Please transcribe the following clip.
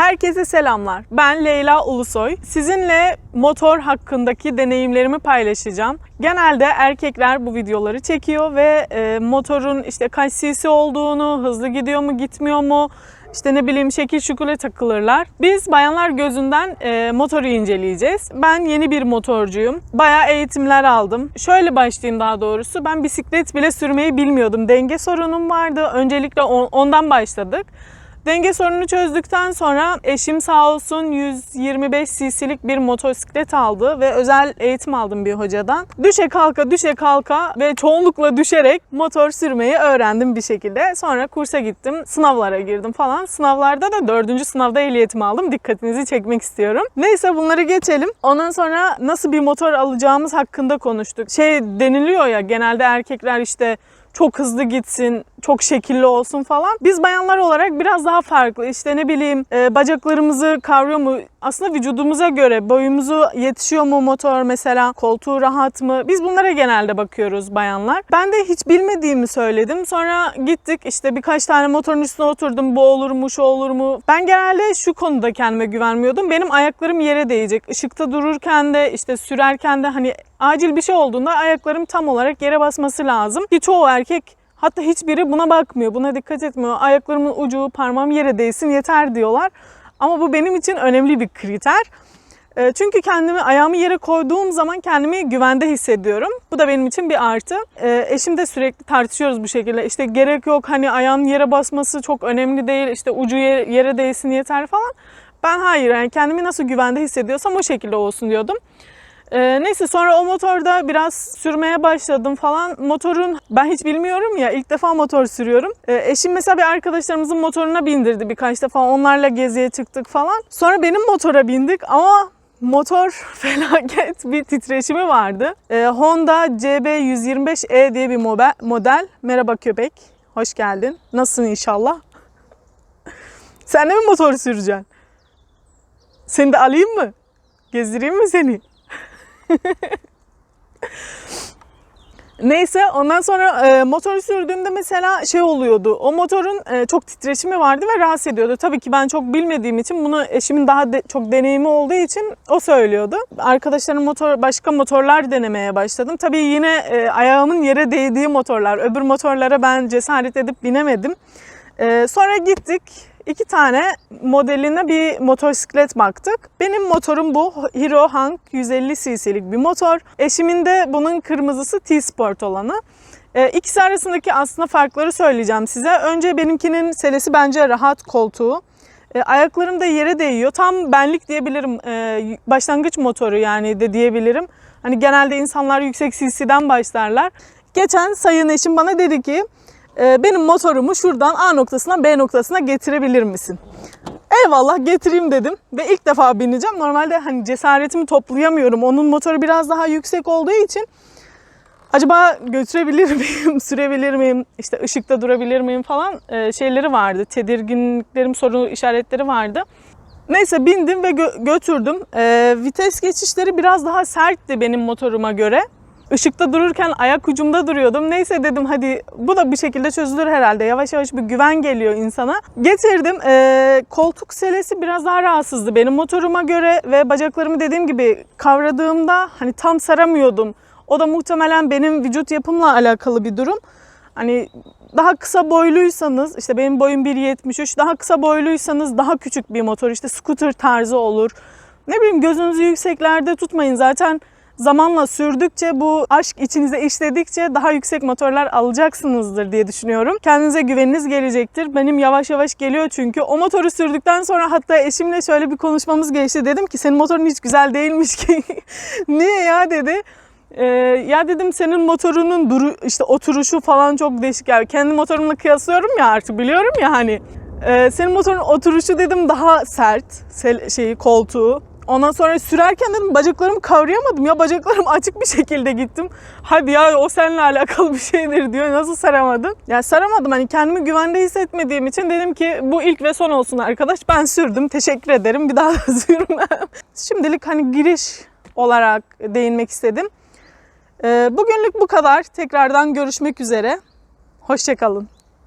Herkese selamlar. Ben Leyla Ulusoy. Sizinle motor hakkındaki deneyimlerimi paylaşacağım. Genelde erkekler bu videoları çekiyor ve e, motorun işte kaç cc olduğunu, hızlı gidiyor mu, gitmiyor mu, işte ne bileyim şekil şukule takılırlar. Biz bayanlar gözünden e, motoru inceleyeceğiz. Ben yeni bir motorcuyum. Bayağı eğitimler aldım. Şöyle başlayayım daha doğrusu. Ben bisiklet bile sürmeyi bilmiyordum. Denge sorunum vardı. Öncelikle on- ondan başladık. Denge sorununu çözdükten sonra eşim sağ olsun 125 cc'lik bir motosiklet aldı ve özel eğitim aldım bir hocadan. Düşe kalka düşe kalka ve çoğunlukla düşerek motor sürmeyi öğrendim bir şekilde. Sonra kursa gittim, sınavlara girdim falan. Sınavlarda da dördüncü sınavda ehliyetimi aldım. Dikkatinizi çekmek istiyorum. Neyse bunları geçelim. Ondan sonra nasıl bir motor alacağımız hakkında konuştuk. Şey deniliyor ya genelde erkekler işte çok hızlı gitsin, çok şekilli olsun falan. Biz bayanlar olarak biraz daha farklı. İşte ne bileyim e, bacaklarımızı kavruyor mu? Aslında vücudumuza göre boyumuzu yetişiyor mu motor mesela? Koltuğu rahat mı? Biz bunlara genelde bakıyoruz bayanlar. Ben de hiç bilmediğimi söyledim. Sonra gittik işte birkaç tane motorun üstüne oturdum. Bu olur mu, şu olur mu? Ben genelde şu konuda kendime güvenmiyordum. Benim ayaklarım yere değecek. Işıkta dururken de işte sürerken de hani acil bir şey olduğunda ayaklarım tam olarak yere basması lazım. Ki çoğu erkek Hatta hiçbiri buna bakmıyor, buna dikkat etmiyor. Ayaklarımın ucu, parmağım yere değsin yeter diyorlar. Ama bu benim için önemli bir kriter. E, Çünkü kendimi ayağımı yere koyduğum zaman kendimi güvende hissediyorum. Bu da benim için bir artı. E, Eşim de sürekli tartışıyoruz bu şekilde. İşte gerek yok hani ayağın yere basması çok önemli değil. İşte ucu yere değsin yeter falan. Ben hayır yani kendimi nasıl güvende hissediyorsam o şekilde olsun diyordum. Ee, neyse sonra o motorda biraz sürmeye başladım falan. Motorun ben hiç bilmiyorum ya ilk defa motor sürüyorum. Ee, eşim mesela bir arkadaşlarımızın motoruna bindirdi birkaç defa. Onlarla geziye çıktık falan. Sonra benim motora bindik ama motor felaket bir titreşimi vardı. Ee, Honda CB125E diye bir model. Merhaba köpek. Hoş geldin. Nasılsın inşallah? Sen de mi motor süreceksin? Seni de alayım mı? Gezdireyim mi seni? Neyse ondan sonra e, motoru sürdüğümde mesela şey oluyordu. O motorun e, çok titreşimi vardı ve rahatsız ediyordu. Tabii ki ben çok bilmediğim için bunu eşimin daha de- çok deneyimi olduğu için o söylüyordu. Arkadaşlarım motor başka motorlar denemeye başladım. Tabii yine e, ayağımın yere değdiği motorlar. Öbür motorlara ben cesaret edip binemedim. E, sonra gittik iki tane modeline bir motosiklet baktık. Benim motorum bu Hero Hank 150 cc'lik bir motor. Eşimin de bunun kırmızısı T-Sport olanı. Ee, ikisi arasındaki aslında farkları söyleyeceğim size. Önce benimkinin selesi bence rahat koltuğu. E, ayaklarım da yere değiyor. Tam benlik diyebilirim. E, başlangıç motoru yani de diyebilirim. Hani genelde insanlar yüksek CC'den başlarlar. Geçen sayın eşim bana dedi ki e, benim motorumu şuradan A noktasından B noktasına getirebilir misin? Eyvallah getireyim dedim ve ilk defa bineceğim. Normalde hani cesaretimi toplayamıyorum. Onun motoru biraz daha yüksek olduğu için acaba götürebilir miyim, sürebilir miyim, işte ışıkta durabilir miyim falan e, şeyleri vardı. Tedirginliklerim, soru işaretleri vardı. Neyse bindim ve gö- götürdüm. E, vites geçişleri biraz daha sertti benim motoruma göre. Işıkta dururken ayak ucumda duruyordum. Neyse dedim hadi bu da bir şekilde çözülür herhalde. Yavaş yavaş bir güven geliyor insana. Getirdim. Ee, koltuk selesi biraz daha rahatsızdı benim motoruma göre ve bacaklarımı dediğim gibi kavradığımda hani tam saramıyordum. O da muhtemelen benim vücut yapımla alakalı bir durum. Hani daha kısa boyluysanız işte benim boyum 1.73 daha kısa boyluysanız daha küçük bir motor işte scooter tarzı olur. Ne bileyim gözünüzü yükseklerde tutmayın zaten zamanla sürdükçe bu aşk içinize işledikçe daha yüksek motorlar alacaksınızdır diye düşünüyorum. Kendinize güveniniz gelecektir. Benim yavaş yavaş geliyor çünkü. O motoru sürdükten sonra hatta eşimle şöyle bir konuşmamız geçti. Dedim ki senin motorun hiç güzel değilmiş ki. Niye ya dedi. Ee, ya dedim senin motorunun duru işte oturuşu falan çok değişik. Yani kendi motorumla kıyaslıyorum ya artık biliyorum ya hani. Ee, senin motorun oturuşu dedim daha sert sel- şeyi koltuğu. Ondan sonra sürerken dedim bacaklarımı kavrayamadım ya bacaklarım açık bir şekilde gittim. Hadi ya o seninle alakalı bir şeydir diyor. Nasıl saramadım? Ya saramadım hani kendimi güvende hissetmediğim için dedim ki bu ilk ve son olsun arkadaş. Ben sürdüm. Teşekkür ederim. Bir daha da sürmem. Şimdilik hani giriş olarak değinmek istedim. Ee, bugünlük bu kadar. Tekrardan görüşmek üzere. Hoşçakalın.